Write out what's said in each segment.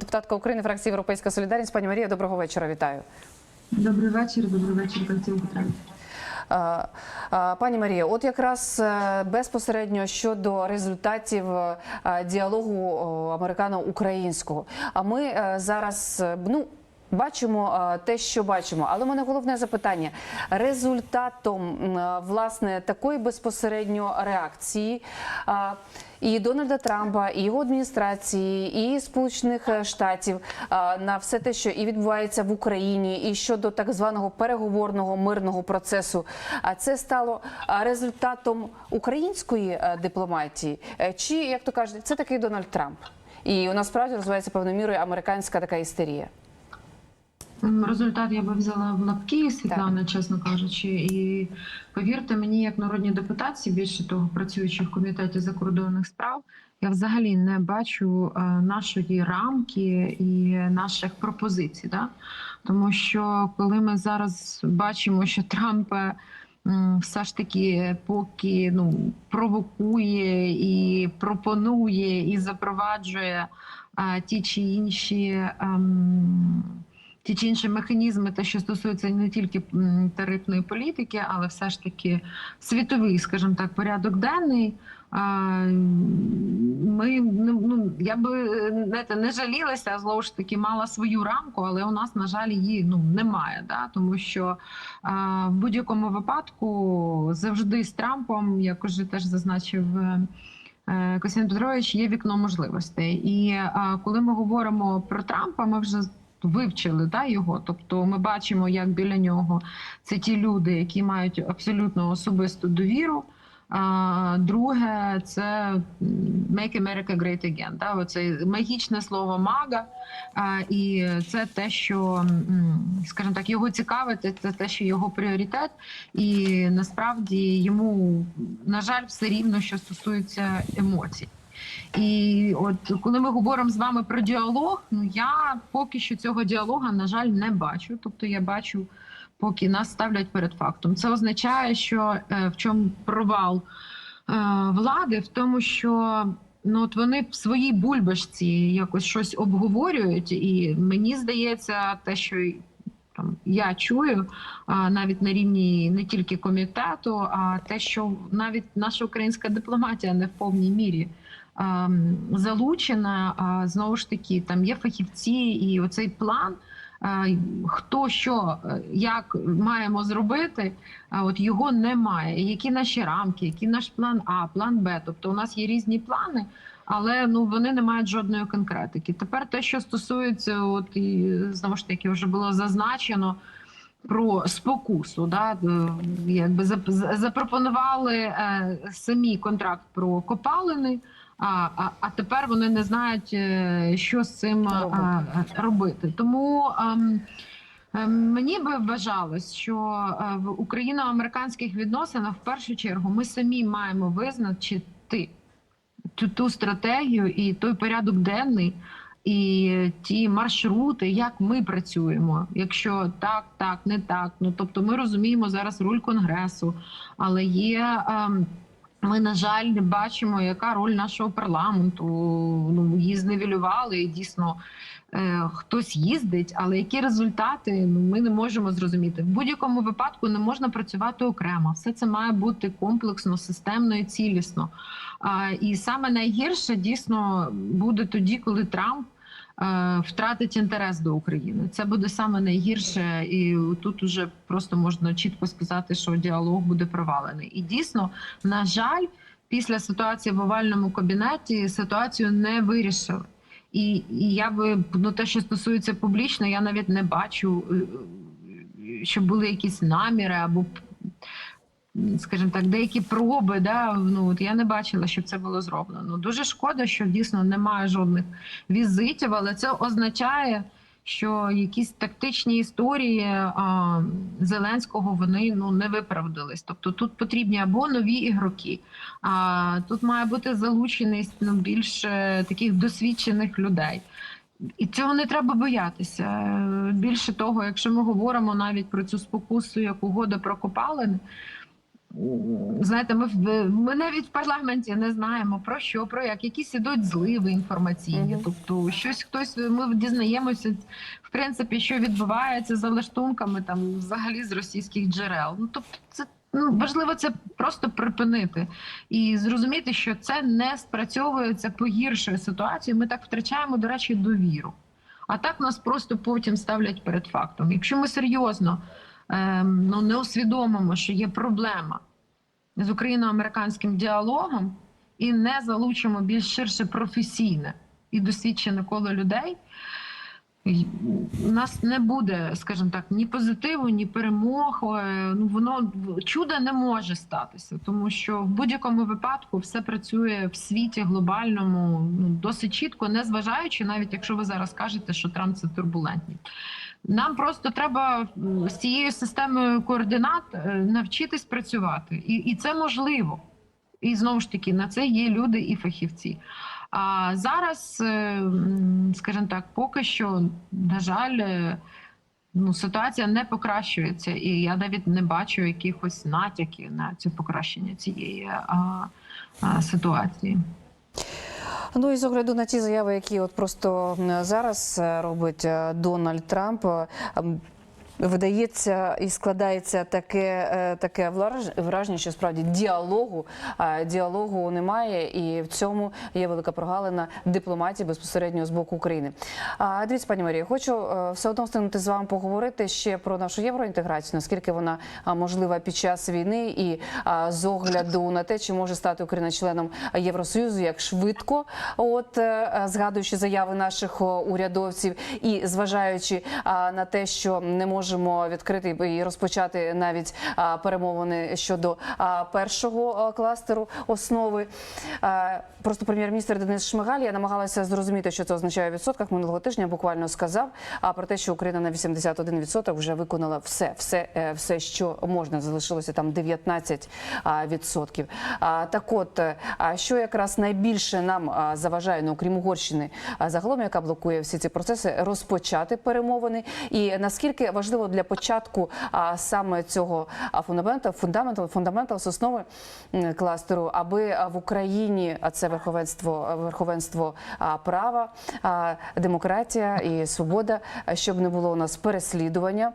депутатка України, фракції Європейська Солідарність. Пані Марія, доброго вечора. Вітаю. Добрий вечір, добрий вечір. Е, е, Пані Марія, от якраз е, безпосередньо щодо результатів е, діалогу американо-українського. А ми е, зараз е, ну. Бачимо е, те, що бачимо, але в мене головне запитання: результатом е, власне такої безпосередньо реакції е, і Дональда Трампа, і його адміністрації, і Сполучених е, Штатів е, на все те, що і відбувається в Україні, і щодо так званого переговорного мирного процесу. А це стало е, результатом української дипломатії, чи як то кажуть, це такий Дональд Трамп, і у нас справді розвивається певною мірою американська така істерія. Результат я би взяла в лапки, Світлана, чесно кажучи. І повірте мені, як народній депутатці, більше того, працюючи в комітеті закордонних справ, я взагалі не бачу е, нашої рамки і наших пропозицій. Да? Тому що коли ми зараз бачимо, що Трамп е, все ж таки поки ну, провокує і пропонує і запроваджує е, ті чи інші. ем, ті чи інші механізми, те, що стосується не тільки тарифної політики, але все ж таки світовий, скажімо так, порядок денний. Ми ну, я би знаєте, не жалілася, а знову ж таки мала свою рамку, але у нас, на жаль, її ну немає. Да? Тому що а, в будь-якому випадку завжди з Трампом, як уже теж зазначив. е, е, Костянтин Петрович, є вікно можливостей, і а, коли ми говоримо про Трампа, ми вже вивчили да, його. Тобто ми бачимо, як біля нього це ті люди, які мають абсолютно особисту довіру. А друге, це Make America Great Again. Да? Оце магічне слово мага. А, і це те, що, скажімо так, його цікавить, це те, що його пріоритет. І насправді йому, на жаль, все рівно, що стосується емоцій. І от коли ми говоримо з вами про діалог, ну я поки що цього діалога, на жаль, не бачу. Тобто я бачу, поки нас ставлять перед фактом. Це означає, що е, в чому провал е, влади, в тому, що ну от вони в своїй бульбашці якось щось обговорюють, і мені здається, те, що я чую а, навіть на рівні не тільки комітету, а те, що навіть наша українська дипломатія не в повній мірі залучена. Знову ж таки, там є фахівці, і оцей план. Хто що е, як маємо зробити, от його немає. Які наші рамки, який наш план А, план Б. Тобто у нас є різні плани, але ну вони не мають жодної конкретики. Тепер те, що стосується, от і знову ж таки, вже було зазначено про спокусу, да е, якби зап- запропонували е, самі контракт про копалини. А, а, а тепер вони не знають, е, що з цим е, Робити. е. Тому ем, ем, мені би бажалось, що е, в україно-американських відносинах в першу чергу ми самі маємо визначити ту, ту стратегію і той порядок денний, і ті маршрути, як ми працюємо. Якщо так, так, не так. Ну тобто, ми розуміємо зараз роль конгресу, але є. ем, ми, на жаль, не бачимо, яка роль нашого парламенту. Ну її зневелювали і дійсно е, хтось їздить, але які результати ну, ми не можемо зрозуміти. В будь-якому випадку не можна працювати окремо. Все це має бути комплексно, системно і цілісно. А, і саме найгірше дійсно буде тоді, коли Трамп. Е, Втратить інтерес до України, це буде саме найгірше, і тут уже просто можна чітко сказати, що діалог буде провалений. І дійсно, на жаль, після ситуації в овальному кабінеті ситуацію не вирішили. І, і я би ну те, що стосується публічно, я навіть не бачу, е, е, щоб були якісь наміри або скажімо так, деякі проби. Да, ну от я не бачила, щоб це було зроблено. Ну, Дуже шкода, що дійсно немає жодних візитів, але це означає. Що якісь тактичні історії а, Зеленського вони ну не виправдались. Тобто тут потрібні або нові ігроки, а тут має бути залученість ну, більше таких досвідчених людей. І цього не треба боятися. Більше того, якщо ми говоримо навіть про цю спокусу, як угода про копалини, знаєте, ми ми навіть в парламенті не знаємо про що, про як, якісь ідуть зливи інформаційні. Тобто, щось хтось ми дізнаємося, в принципі, що відбувається за лаштунками там взагалі з російських джерел. Ну тобто, це. Ну, важливо це просто припинити і зрозуміти, що це не спрацьовує, це погіршує ситуацію. Ми так втрачаємо, до речі, довіру. А так нас просто потім ставлять перед фактом. Якщо ми серйозно ну, не усвідомимо, що є проблема з україно-американським діалогом, і не залучимо більш ширше професійне і досвідчене коло людей. У нас не буде, скажімо так, ні позитиву, ні перемог. Е, Ну воно чуда не може статися, тому що в будь-якому випадку все працює в світі глобальному ну досить чітко, не зважаючи, навіть якщо ви зараз кажете, що Трамп це турбулентність. Нам просто треба з цією системою координат е, навчитись працювати, і, і це можливо. І знову ж таки на це є люди і фахівці. А зараз, е, скажімо так, поки що, на жаль, е, ну, ситуація не покращується, і я навіть не бачу якихось натяків на це покращення цієї а, а, ситуації. Ну і з огляду на ті заяви, які от просто зараз е, робить е, Дональд Трамп. Видається і складається таке, е, таке враження, що справді діалогу, діалогу немає, і в цьому є велика прогалина дипломатії безпосередньо з боку України. Дивіться, пані Марія, хочу е, все одно встигнути з вами поговорити ще про нашу євроінтеграцію, наскільки вона можлива під час війни, і з огляду на те, чи може стати Україна членом Євросоюзу, як швидко, от е, згадуючи заяви наших урядовців, і зважаючи на те, що не можемо відкрити і розпочати навіть перемовини щодо першого кластеру основи. Просто прем'єр-міністр Денис Шмигаль я намагалася зрозуміти, що це означає в відсотках. Минулого тижня буквально сказав а про те, що Україна на 81% вже виконала все, все, е, все, що можна. Залишилося там 19 а, відсотків. А, Так от, е, що якраз найбільше нам заважає, ну окрім Угорщини, загалом, яка блокує всі ці процеси, розпочати перемовини, і наскільки важливо для початку а, саме цього фундамента, фундаментал, з основи кластеру, аби в Україні, а це верховенство, верховенство права, демократія і свобода, щоб не було у нас переслідування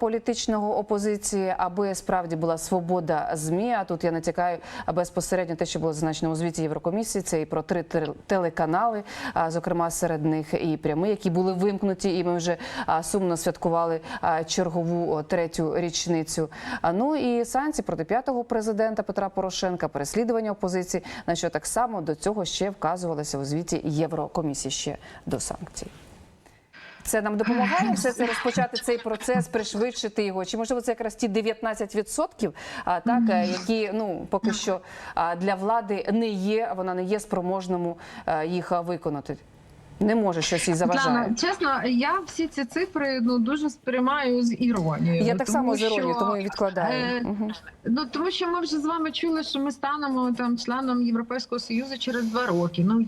політичного опозиції, аби справді була свобода змі. А тут я натякаю безпосередньо те, що було зазначено у звіті Єврокомісії. Це і про три тел- телеканали, зокрема серед них і прямі, які були вимкнуті, і ми вже сумно святкували чергову третю річницю. Ну і санкції проти п'ятого президента Петра Порошенка, переслідування опозиції, на що так само до цього ще вказувалося у звіті Єврокомісії ще до санкцій. Це нам допомагає все це розпочати цей процес, пришвидшити його. Чи можливо це якраз ті 19%, а, так, е, які ну поки що для влади не є, вона не є спроможному е, їх виконати. Не може щось їй заважає. Світлана, чесно, я всі ці цифри ну дуже сприймаю з іронією. Я так само з іронією, тому і відкладаю. е. Ну тому що ми вже з вами чули, що ми станемо там членом Європейського союзу через два роки. Ну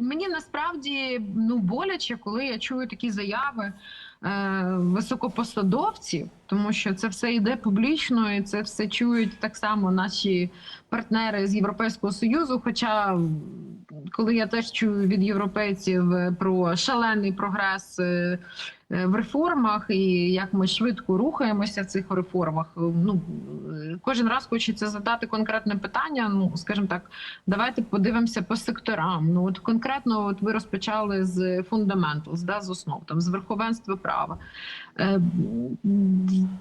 мені насправді ну боляче, коли я чую такі заяви е, високопосадовців, тому що це все йде публічно, і це все чують так само наші партнери з Європейського союзу. Хоча коли я теж чую від європейців е, про шалений прогрес е, в реформах і як ми швидко рухаємося в цих реформах, е, ну е, кожен раз хочеться задати конкретне питання. Ну скажімо так, давайте подивимося по секторам. Ну от конкретно, от ви розпочали з fundamentals, да, з основ там з верховенства права. Е,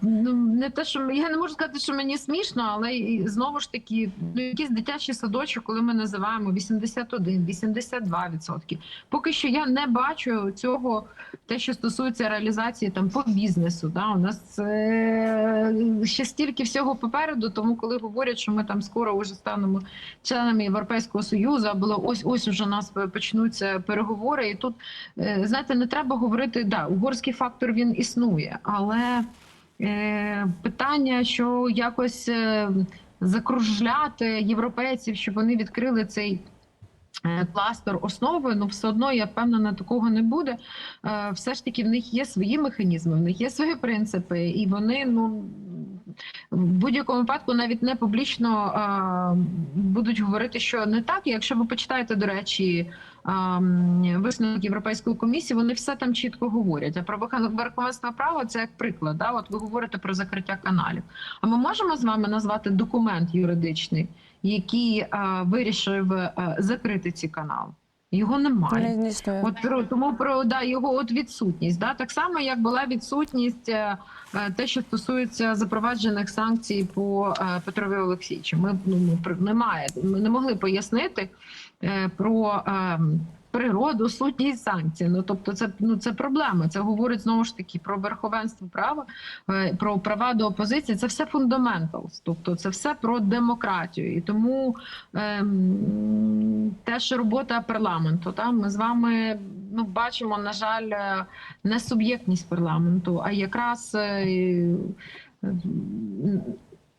ну не те, що я не можу сказати, що мені смішно, але і знову ж таки, ну якісь дитячі садочок, коли ми називаємо 81, 82 відсотки. Поки що я не бачу цього, те, що стосується реалізації там по бізнесу. Да, у нас е, ще стільки всього попереду. Тому коли говорять, що ми там скоро вже станемо членами Європейського союзу, або ось ось уже нас почнуться переговори, і тут е, знаєте, не треба говорити, да, угорський фактор він існує, але е, питання, що якось е, закружляти європейців, щоб вони відкрили цей. Е, Кластер основи, ну все одно я впевнена, такого не буде. Е, Все ж таки в них є свої механізми, в них є свої принципи, і вони ну в будь-якому випадку навіть не публічно а, будуть говорити, що не так. Якщо ви почитаєте, до речі, висновок Європейської комісії, вони все там чітко говорять. А про верховенство права це як приклад. Да? От ви говорите про закриття каналів. А ми можемо з вами назвати документ юридичний, який а, вирішив а, закрити ці канали? Його немає. Не, не. От про тому про да його от відсутність. Да так само, як була відсутність е, е, те, що стосується запроваджених санкцій по е, Петрові Олексійовичу. Ми ну немає. Ми не могли пояснити е, про. е, Природу, сутність санкцій. Ну тобто, це ну це проблема. Це говорить знову ж таки про верховенство права, е, про права до опозиції. Це все фундаменталс, тобто це все про демократію. І тому ем, теж робота парламенту. Та ми з вами ну бачимо, на жаль, е, не суб'єктність парламенту, а якраз. е,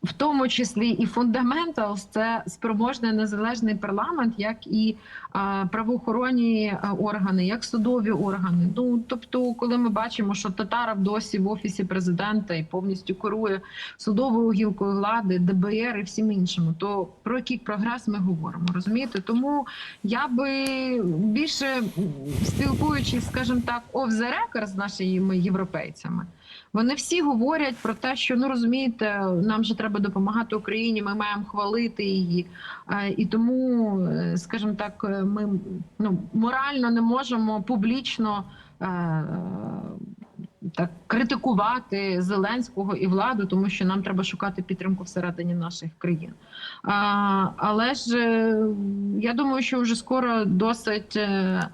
В тому числі і фундаменталс це спроможний незалежний парламент, як і а, правоохоронні органи, як судові органи. Ну тобто, коли ми бачимо, що Татаров досі в офісі президента і повністю керує судовою гілкою влади, ДБР і всім іншим, то про який прогрес ми говоримо? Розумієте? Тому я би більше спілкуючись, скажімо так, off the record з нашими європейцями. Вони всі говорять про те, що ну розумієте, нам же треба допомагати Україні. Ми маємо хвалити її, Е, і тому, е, скажімо так, е, ми ну морально не можемо публічно. Так критикувати Зеленського і владу, тому що нам треба шукати підтримку всередині наших країн. А, але ж е, я думаю, що вже скоро досить е,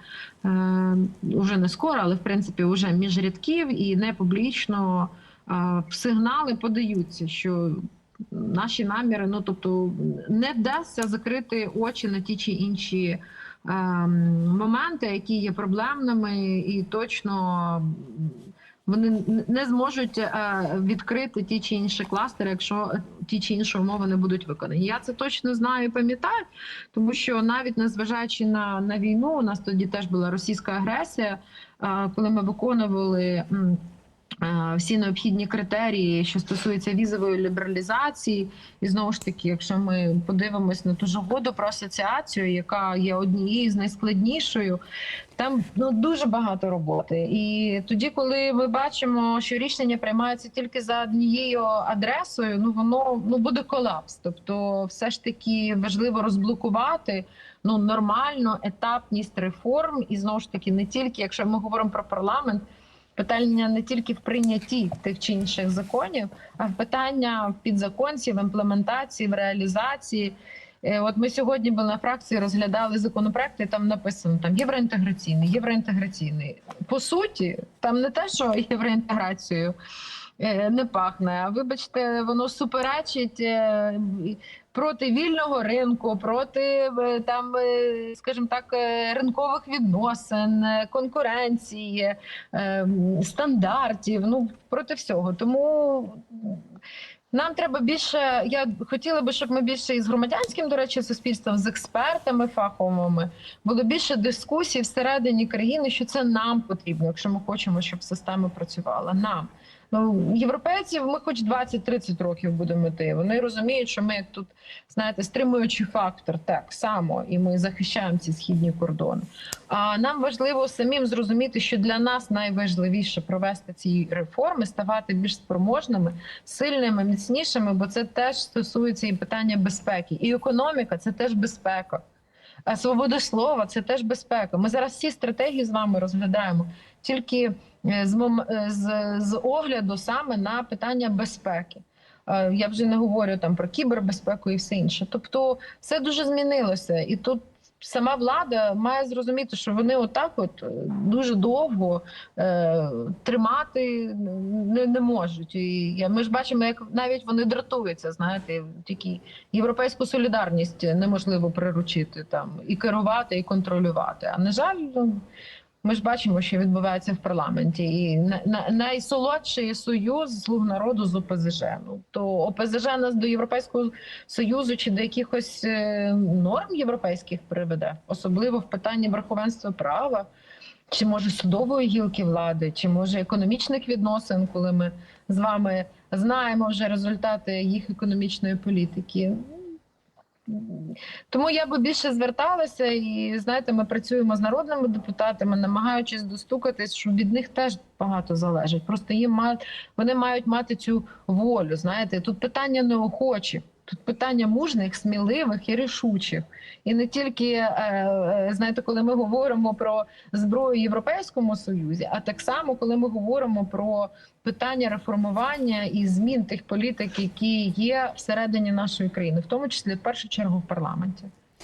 е, уже не скоро, але в принципі вже між рядків і не публічно сигнали подаються, що наші наміри, ну тобто, не вдасться закрити очі на ті чи інші. е, Моменти, які є проблемними, і точно вони не зможуть е, відкрити ті чи інші кластери, якщо ті чи інші умови не будуть виконані. Я це точно знаю і пам'ятаю, тому що навіть незважаючи на, на війну, у нас тоді теж була російська агресія, е, коли ми виконували. Е, Всі необхідні критерії, що стосуються візової лібералізації, і знову ж таки, якщо ми подивимось на ту ж угоду про асоціацію, яка є однією з найскладнішою, там ну дуже багато роботи. І тоді, коли ми бачимо, що рішення приймаються тільки за однією адресою, ну воно ну буде колапс. Тобто, все ж таки важливо розблокувати ну нормально етапність реформ, і знову ж таки, не тільки якщо ми говоримо про парламент. Питання не тільки в прийнятті тих чи інших законів, а питання в підзаконці, в імплементації, в реалізації. Е, От ми сьогодні були на фракції, розглядали законопроекти. Там написано там євроінтеграційний, євроінтеграційний. По суті, там не те, що євроінтеграцією е, не пахне. А вибачте, воно суперечить е, проти вільного ринку, проти е, там, е, скажімо так, е, ринкових відносин, е, конкуренції, е, стандартів. Ну проти всього. Тому. Нам треба більше. Я хотіла би, щоб ми більше із громадянським, до речі, суспільством, з експертами фаховими було більше дискусій всередині країни, що це нам потрібно, якщо ми хочемо, щоб система працювала. Нам ну європейців, ми хоч 20-30 років будемо йти. Вони розуміють, що ми тут знаєте, стримуючий фактор так само, і ми захищаємо ці східні кордони. А нам важливо самим зрозуміти, що для нас найважливіше провести ці реформи, ставати більш спроможними, сильними, міцнішими, бо це теж стосується і питання безпеки, і економіка це теж безпека. А свобода слова це теж безпека. Ми зараз всі стратегії з вами розглядаємо тільки е, з, е, з, з огляду саме на питання безпеки. Е, Я вже не говорю там про кібербезпеку і все інше. Тобто, все дуже змінилося, і тут сама влада має зрозуміти, що вони отак, от е, дуже довго е, тримати не, не можуть. І ми ж бачимо, як навіть вони дратуються. Знаєте, тільки європейську солідарність неможливо приручити там і керувати, і контролювати. А на жаль, ми ж бачимо, що відбувається в парламенті, і на, на, найсолодший союз слуг народу з ОПЗЖ. Ну то ОПЗЖ нас до Європейського союзу чи до якихось е, норм європейських приведе, особливо в питанні верховенства права. чи може судової гілки влади, чи може економічних відносин, коли ми з вами знаємо вже результати їх економічної політики. Тому я би більше зверталася, і знаєте, ми працюємо з народними депутатами, намагаючись достукатись, що від них теж багато залежить. Просто їм мають вони мають мати цю волю. Знаєте, тут питання неохочих, тут питання мужних, сміливих і рішучих. І не тільки е, е, знаєте, коли ми говоримо про зброю Європейському Союзі, а так само, коли ми говоримо про питання реформування і змін тих політик, які є всередині нашої країни, в тому числі в першу чергу в парламенті.